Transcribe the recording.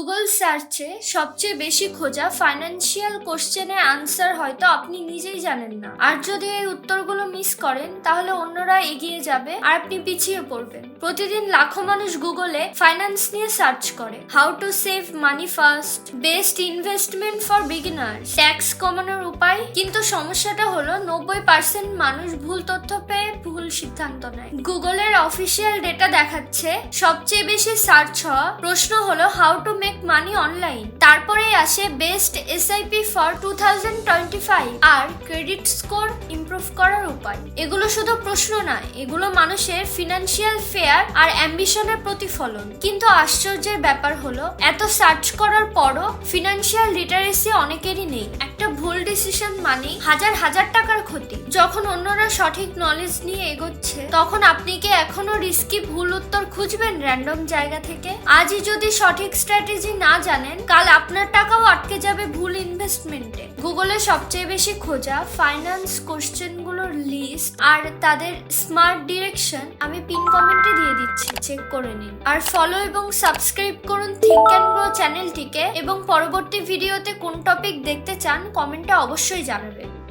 Google সার্চে সবচেয়ে বেশি খোঁজা ফাইন্যান্সিয়াল কোশ্চেনের আনসার হয়তো আপনি নিজেই জানেন না। আর যদি এই উত্তরগুলো মিস করেন, তাহলে অন্যরা এগিয়ে যাবে আর আপনি পিছিয়ে পড়বেন। প্রতিদিন লাখো মানুষ গুগলে ফাইন্যান্স নিয়ে সার্চ করে। How to save money first best investment for beginner tax কমানোর উপায়। কিন্তু সমস্যাটা হলো, নব্বই পার্সেন্ট মানুষ ভুল তথ্য পেয়ে ভুল সিদ্ধান্ত নেয়। গুগলের অফিসিয়াল ডেটা দেখাচ্ছে, সবচেয়ে বেশি সার্চ হওয়া প্রশ্ন হলো how to make money online তারপরেই আসে best SIP for two thousand twenty five R credit score improve করার উপায়। এগুলো শুধু প্রশ্ন নয়, এগুলো মানুষের ফিনান্সিয়াল ফেয়ার আর অ্যাম্বিশনের প্রতিফলন। কিন্তু আশ্চর্যের ব্যাপার হলো, এত সার্চ করার পরও ফিনান্সিয়াল লিটারেসি অনেকেরই নেই। একটা ভুল ডিসিশন মানে হাজার হাজার টাকার ক্ষতি। যখন অন্যরা সঠিক নলেজ নিয়ে এগোচ্ছে, তখন আপনি কি এখনও রিস্কি ভুল উত্তর খুঁজবেন র্যান্ডম জায়গা থেকে? আজই যদি সঠিক স্ট্র্যাটেজি না জানেন, কাল আপনার টাকাও আটকে যাবে ভুল ইনভেস্টমেন্টে গুগলে সবচেয়ে বেশি খোঁজা ফাইন্যান্স কোশ্চেনগুলোর লিস্ট আর তাদের স্মার্ট ডিরেকশন আমি পিন কমেন্টে দিয়ে দিচ্ছি চেক করে নিন। আর ফলো এবং সাবস্ক্রাইব করুন থিঙ্ক অ্যান্ড গ্রো চ্যানেলটিকে এবং পরবর্তী ভিডিওতে কোন টপিক দেখতে চান কমেন্টে অবশ্যই জানাবেন।